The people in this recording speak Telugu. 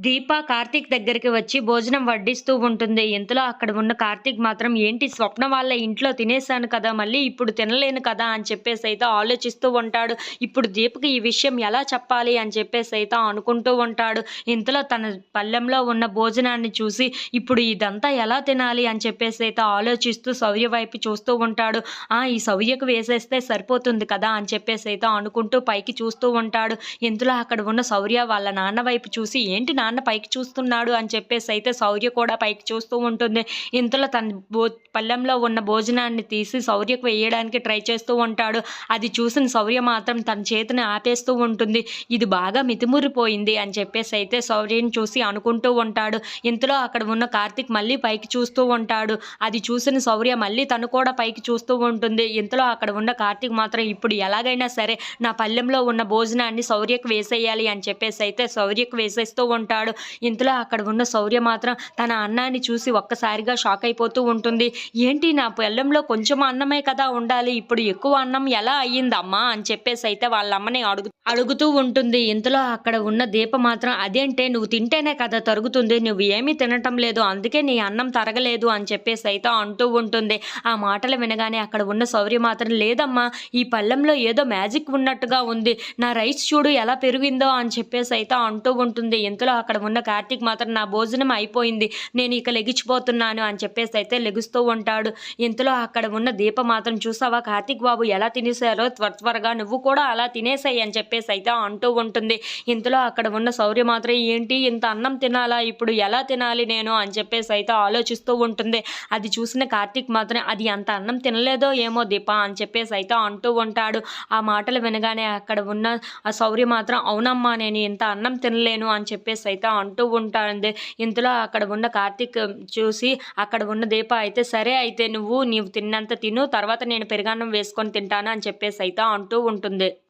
దీప కార్తీక్ దగ్గరికి వచ్చి భోజనం వడ్డిస్తూ ఉంటుంది. ఇంతలో అక్కడ ఉన్న కార్తీక్ మాత్రం ఏంటి స్వప్న వాళ్ళ ఇంట్లో తినేసాను కదా మళ్ళీ ఇప్పుడు తినలేను కదా అని చెప్పేసి అయితే ఆలోచిస్తూ ఉంటాడు. ఇప్పుడు దీపకి ఈ విషయం ఎలా చెప్పాలి అని చెప్పేసి అయితే అనుకుంటూ ఉంటాడు. ఇంతలో తన పళ్ళెంలో ఉన్న భోజనాన్ని చూసి ఇప్పుడు ఇదంతా ఎలా తినాలి? అని చెప్పేసి అయితే ఆలోచిస్తూ సౌర్య వైపు చూస్తూ ఉంటాడు. ఆ ఈ సౌర్యకు వేసేస్తే సరిపోతుంది కదా అని చెప్పేసి అయితే అనుకుంటూ పైకి చూస్తూ ఉంటాడు. ఇంతలో అక్కడ ఉన్న సౌర్య వాళ్ళ నాన్న వైపు చూసి ఏంటి నాన్న పైకి చూస్తున్నాడు అని చెప్పేసి అయితే శౌర్య కూడా పైకి చూస్తూ ఉంటుంది. ఇంతలో తన భో పళ్ళెంలో ఉన్న భోజనాన్ని తీసి శౌర్యకు వేయడానికి ట్రై చేస్తూ ఉంటాడు. అది చూసిన శౌర్య మాత్రం తన చేతిని ఆపేస్తూ ఉంటుంది. ఇది బాగా మితిమురిపోయింది అని చెప్పేసి అయితే శౌర్యని చూసి అనుకుంటూ ఉంటాడు. ఇంతలో అక్కడ ఉన్న కార్తిక్ మళ్ళీ పైకి చూస్తూ ఉంటాడు. అది చూసిన శౌర్య మళ్ళీ తను కూడా పైకి చూస్తూ ఉంటుంది. ఇంతలో అక్కడ ఉన్న కార్తిక్ మాత్రం ఇప్పుడు ఎలాగైనా సరే నా పళ్ళెంలో ఉన్న భోజనాన్ని శౌర్యకు వేసేయాలి అని చెప్పేసి అయితే శౌర్యకు వేసేస్తూ ఉంటాడు ఇంతలో అక్కడ ఉన్న శౌర్య మాత్రం తన అన్నాన్ని చూసి ఒక్కసారిగా షాక్ అయిపోతూ ఉంటుంది. ఏంటి నా పెళ్ళంలో కొంచెం అన్నమే కదా ఉండాలి. ఇప్పుడు ఎక్కువ అన్నం ఎలా అయ్యిందమ్మా అని చెప్పేసి అయితే వాళ్ళ అమ్మని అడుగు అడుగుతూ ఉంటుంది. ఇంతలో అక్కడ ఉన్న దీప మాత్రం అదేంటే నువ్వు తింటేనే కదా తరుగుతుంది. నువ్వు ఏమీ తినటం లేదు. అందుకే నీ అన్నం తరగలేదు అని చెప్పేసి అయితే అంటూ ఉంటుంది. ఆ మాటలు వినగానే అక్కడ ఉన్న శౌర్య మాత్రం లేదమ్మా ఈ పళ్ళెంలో ఏదో మ్యాజిక్ ఉన్నట్టుగా ఉంది. నా రైస్ చూడు ఎలా పెరిగిందో అని చెప్పేసి అయితే అంటూ ఉంటుంది. ఇంతలో అక్కడ ఉన్న కార్తీక్ మాత్రం నా భోజనం అయిపోయింది నేను ఇక లెగిచిపోతున్నాను అని చెప్పేసి అయితే లెగుస్తూ ఉంటాడు. ఇంతలో అక్కడ ఉన్న దీప మాత్రం చూసావా? కార్తీక్ బాబు ఎలా తినేసారో త్వర త్వరగా నువ్వు కూడా అలా తినేసాయి అని చెప్పేసి అయితే అంటూ ఉంటుంది. ఇంతలో అక్కడ ఉన్న శౌర్య మాత్రం ఏంటి? ఇంత అన్నం తినాలా? ఇప్పుడు ఎలా తినాలి నేను? అని చెప్పేసి అయితే ఆలోచిస్తూ ఉంటుంది. అది చూసిన కార్తీక్ మాత్రం అది అంత అన్నం తినలేదో ఏమో దీప అని చెప్పేసి అయితే అంటూ ఉంటాడు. ఆ మాటలు వినగానే అక్కడ ఉన్న ఆ శౌర్య మాత్రం అవునమ్మా నేను ఇంత అన్నం తినలేను అని చెప్పేసి అయితే అంటూ ఉంటుంది ఇంతలో అక్కడ ఉన్న కార్తీక్ చూసి అక్కడ ఉన్న దీప అయితే సరే అయితే నువ్వు నీవు తిన్నంత తిను తర్వాత నేను పెరుగన్నం వేసుకొని తింటాను అని చెప్పేసి అయితే అంటూ ఉంటుంది.